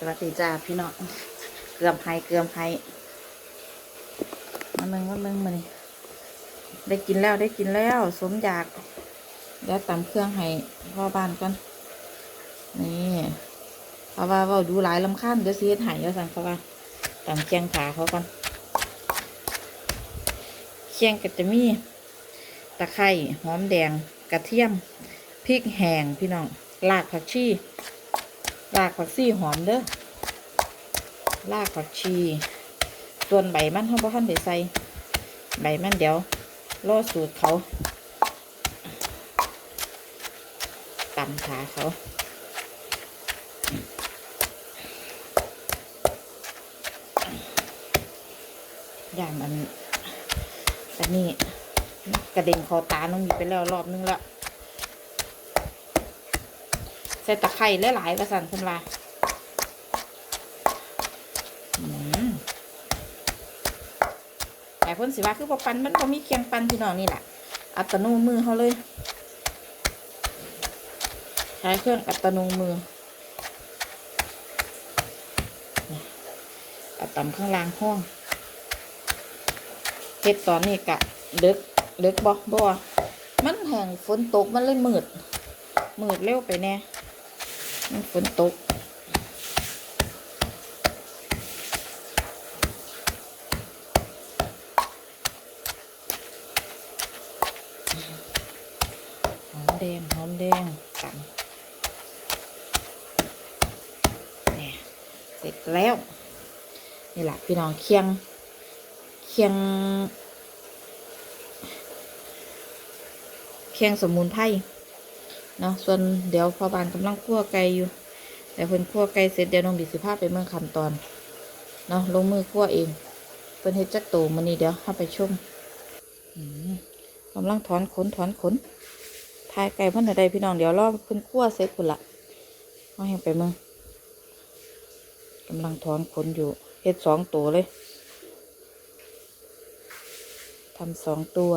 สวัสดีจ้าพี่น้องเกลือมไผ่เกลือมไผ่มาเมืองมาเมืองมานี่ได้กินแล้วได้กินแล้ว สมอยากแล้วตำเครื่องให้พ่อบ้านก่อนนี่เพราะว่าเว่าดูหลายลำคาญเดี๋ยวซีดหายแล้วสั่งเขาว่าตำเคียงขาเขาก่อนเคียงก็จะมีตะไคร้หอมแดงกระเทียมพริกแห้งพี่น้องรากผักชี รากผักชีหอมเด้อรากผักชี ส่วนใบมันเขาบ่ทันได้ใส่ใบมันเดี๋ยวรอสูตรเขาตำขาเขาอย่างมันอันนี้กระเด็นคอตาน้องมีไปแล้วรอบนึงแล้ว ส่ตะไคร้หลายๆกระสันสำลาอืมแต่เพ่นสิว่าคือพอปันมันก็มีเคียงปันพี่น้องนี่แหละอัตโนมือเขาเลย ใช้เครื่องอัตโนมือนี่เอาตำข้างล่างห้องเฮ็ดตอนนี้กะเดึกเดึกบ่บ่มันแห่งฝนตกมันเลยมืดมืดเร็วไปแน่ มันฝนตกหอมแดงหอมแดงกันเนี่ยเสร็จแล้ว นี่แหละพี่น้องเคียง เคียง เคียงสมุนไพร เนาะส่วนเดี๋ยวพอบานกำลังคั่วไก่อยู่ แต่เพิ่นคั่วไก่เสร็จเดี๋ยวน้องบิดสิภาพไปเมืองขั้นตอนเนาะลงมือคั่วเองเพิ่นเฮ็ดจักโตมื้อนี้เดี๋ยวเข้าไปชมอืมกำลังถอนขนถอนขนทายไก่เพิ่นใดพี่น้องเดี๋ยวรอเพิ่นคั่วเสร็จพุ่นละเอาให้ไปเมืองกำลังถอนขนอยู่เฮ็ดสองตัวเลยทำสองตัว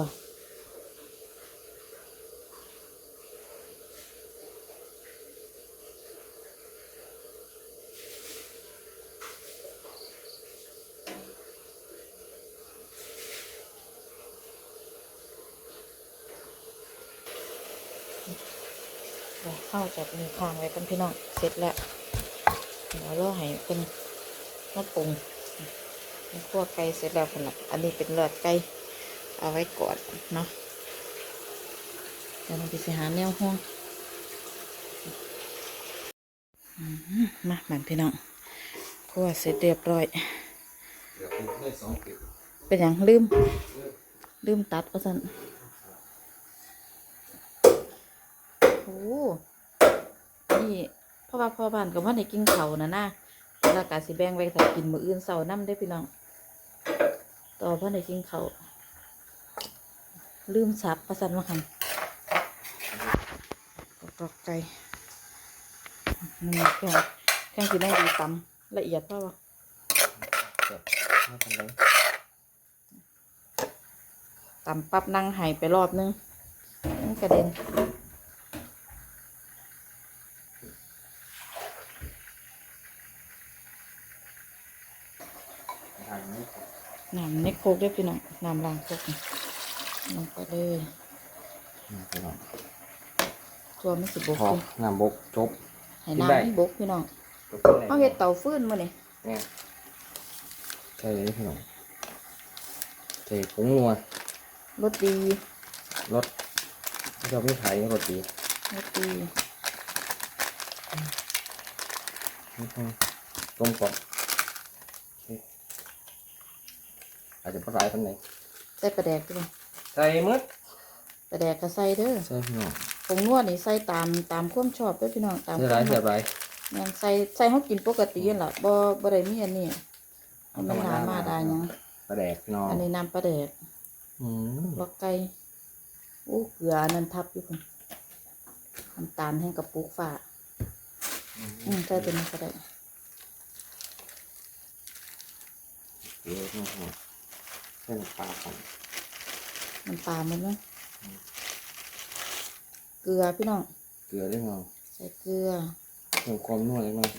เดี๋ยวเข้าจากมือข้างไว้กันพี่น้องเสร็จแล้วเดี๋ยวเราให้เป็นมะปรุงมีคั่วไก่เสร็จแล้วคนละอันนี้เป็นเลือดไก่เอาไว้ก่อนเนาะเดี๋ยวเราไปสิหาแนวห้องอืมมาบันพี่น้องคั่วเสร็จเรียบร้อยเดี๋ยวคุณได้สองเก็บเป็นอย่างลืม ลืมตัดก็สันโอ้ นี่เพราะว่าพ่อบ้านกับว่าในกินเขานะนะแล้วกาสิแบ่งไว้ถ้ากินมื้ออื่นเสาร์น้ำได้พี่น้อง ต่อพ่อในกินเขาลืมสับประสันมาคันกรอกไก่นี่แค่แค่กินได้ดีตำละเอียดเปล่าวะไม่เป็นไรตำปั๊บนั่งหายไปรอบนึงกระเด็น ทาง นี้น้ำในโคกด้วยพี่น้องน้ำล้างโคกนี่ลงไปเลยพี่น้องตัวไม่สิบกพอกินน้ำบกจบให้กินได้น้ำมันบกพี่น้องจบไปไหนเขาเห็ดเตาฟืนมาเนี่ยเนี่ยใช่เลยพี่น้องใส่ผงนัวรสดีรสที่เราไม่ขายรสดีรสดีต้มก่อนโอเค อาจจะปลายคนไหนใส่ปลาแดกพี่น้องใส่มืดปลาแดกก็ใส่เด้อใส่พี่น้องผงนวดนี่ใส่ตามตามความชอบเด้อพี่น้องตามใส่ไรใส่ไรแม่นใส่ใส่เขากินปกตินั่นล่ะบ่บ่ได้มีอันนี้ให้มันหนามาได้หยังปลาแดกพี่น้องอันนี้น้ำปลาแดกอืมลอกไก่อู้เกลืออันนั้นทับอยู่คุณน้ำตาลแห้งกับปุกฝาอืมใส่ตัวนี้ก็ได้เดี๋ยว พี่น้องเส้นปลาของน้ำปลามันเนาะเกลือพี่น้อง เกลือด้วยเงาใส่เกลือเพิ่มความนัวเลยมั้งน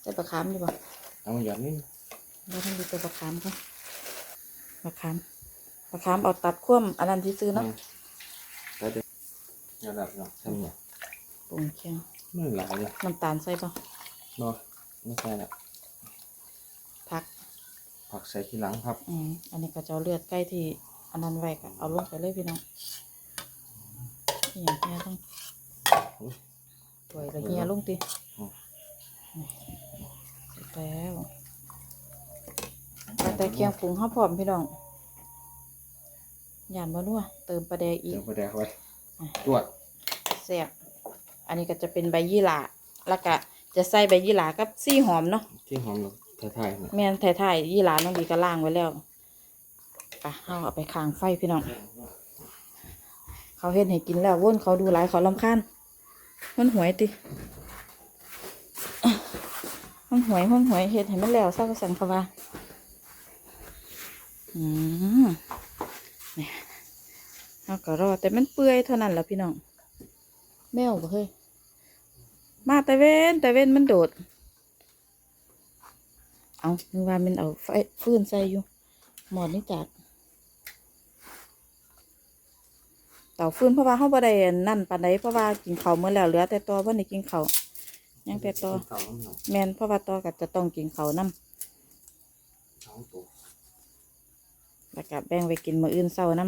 ใส่ปลาคามดีป่ะเอาหยอดนี่เราต้องดูตัวปลาคามก่อนปลาคามปลาคามเอาตัดคว่ำอันนั้นที่ซื้อเนาะแล้วเดี๋ยวหยอดแบบเนาะทำเนี่ยปรุงเคียงไม่หลายเลยน้ำตาลใส่ป่ะเนาะไม่ใช่ละผัก ผักใส่ทีหลังครับ อืมอันนี้ก็จะเอาเลือดใกล้ที่อันนั้นไว้ก็เอาลงไปเลยพี่น้องนี่อย่างเงี้ยต้องอุ๊ยถวยละเฮียลงติอืมเสร็จแล้วแต่แต่เคียงปรุงข้าวพร้อมพี่น้องยานบ่นัวเติมปลาแดกอีเดี๋กยวไปแดกไว้อะตรวจแซ่บอันนี้ก็จะเป็นใบยี่หร่าแล้วก็จะใส่ใบยี่หร่ากับซี่หอมเนาะที่หอมเรา ไทยๆเนี่ยแม่นไทยๆยี่หร่าน้องบีก็ล่างไว้แล้วไปเอาเอาไปค้างไฟพี่น้อง เขาเห็นให้กินแล้วว่นเขาดูหลายเขาลำคาญมันหวยติมันหวยมันหวยเห็ดให้มันแล้วเศร้าสันเขาว่าอืมเนี่ยเอาก็รอแต่มันเปื่อยเท่านั้นแหละพี่น้องแมวบ่เฮ้ยมาแต่เว้นแต่เว้นมันโดด เอานึกว่ามันเอาไฟฟื้นใส่อยู่ หมอดนี่จากเต่าฟื้นเพราะว่าเขาบ่ได้นั่นปานใดเพราะว่ากินข้าวเมื่อแล้วเหลือแต่ตัวบ่ได้กินข้าวยังแต่ตัวเต่าน้ำหนักแม่นเพราะว่าตัวก็จะต้องกินข้าวนํสองตัวแล้วก็แบ่งไว้กินมื้ออื่นเช้านํ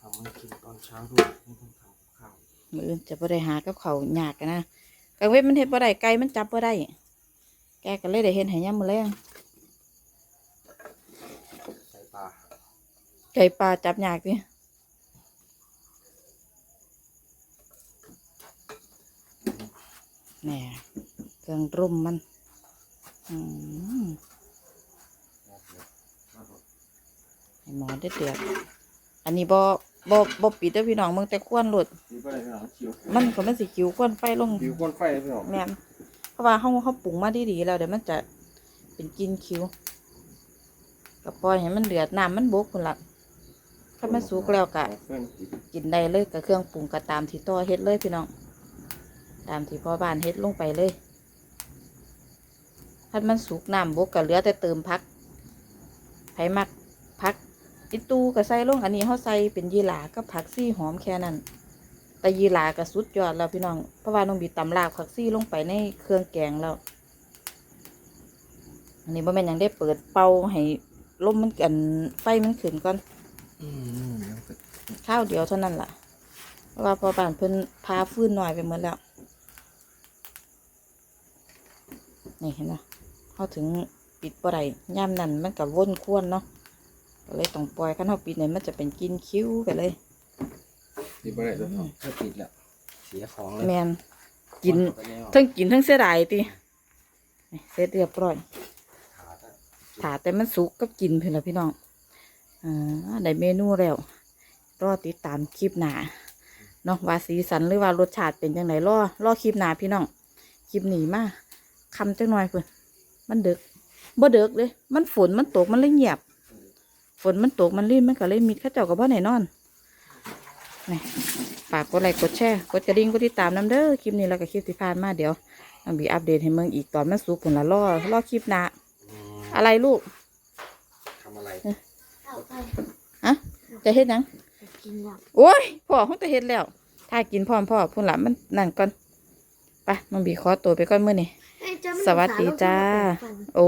ทำให้กินตอนเช้าด้วยไม่ต้องทำข้าวมื้ออื่นจะบ่ได้หากับข้าวยากอะนะกลางเว้นมันเฮ็ดบ่ได้ไก่มันจับบ่ได้ แกก็เลยได้เฮ็ดให้ยามมื้อแลงใส่ปลาไก่ปลาจับยากติแหน่เครื่องรุ่มมันอืมให้หมอได้เดือดอันนี้บ่บ่บ่ปิดเด้อพี่น้องมึงแต่ควนหลุด ดีไปเลยพี่น้องคิวมันก็มันสิคิวควนไฟลงคิวก้นไฟพี่น้อง แม่น เพราะว่าเฮาเฮาปรุงมาดีๆแล้วเดี๋ยวมันจะเป็นกินคิวก็ปล่อยให้มันเดือดน้ำมันบกพุ่นละถ้ามันสุกแล้วก็เพื่อนติดกินได้เลยกับเครื่องปรุงก็ตามที่ต่อเฮ็ดเลยพี่น้อง ตามที่พ่อบ้านเฮ็ดลงไปเลยถ้ามันสุกน้ำบกก็เหลือแต่เติมพักไผ่มักพักอีตูก็ใส่ลงอันนี้เขาใส่เป็นยีหลากับผักซี่หอมแค่นั้น แต่ยีหลาก็สุดยอดแล้วพี่น้อง เพราะว่าน้องบีตำลากผักซี่ลงไปในเครื่องแกงแล้ว อันนี้บ่แม่นหยังได้เปิดเป่าให้ลมมันกันไฟมันขึ้นก่อนอืมแล้วก็ข้าวเดียวเท่านั้นล่ะ เพราะว่าพอบ้านเพิ่นพาฟื้นหน่อยไปหมดแล้ว นี่เห็นไหมเขาถึงปิดบ่ได้ย่ำนั่นมันกับวนควรเนาะก็เลยต้องปล่อยคันเขาปิดเนี่ยมันจะเป็นกลินคิ้วไปเลย ดีไปเลยพี่น้องถ้าติดแล้วเสียของเลยแมนกินไปแล้วทั้งกินทั้งเสียดายตินี่เสร็จเรียบร้อย ขาดอะถาแต่มันสุกก็กินเพื่อนละพี่น้องอ่าได้เมนูแล้ว รอติดตามคลิปหน้าเนาะว่าสีสันหรือว่ารสชาติเป็นยังไงรอรอคลิปหน้าพี่น้อง คลิปหนีมาคำจังหน่อยเพื่อนมันเดึกบ่เดึกเลย มันฝนมันตกมันเลยเงียบ ฝนมันตกมันรีบมันก็เลยมิดเข้าเจ้ากับบ่ไหนนอน นี่ฝากกดไลค์กดแชร์กดกระดิ่งกดติดตามน้ำเด้อคลิปนี้แล้วก็คลิปที่ผ่านมาเดี๋ยวน้องบีอัปเดตให้เมืองอีกตอนมันสุกผลละรอรอคลิปหน้าอืมอะไรลูกทำอะไรเอาไปฮะจะเฮ็ดหยังกินแบบโอ้ยพ่อเขาจะเฮ็ดแล้ว ถ้ากินพร้อมพ่อพุ่นละมันนั่นก่อนไปมันบีขอตัวไปก่อนมื้อนี้เอ้ยจะไม่สวัสดีจ้าสาวลูกเขยเปิดฟันโอ้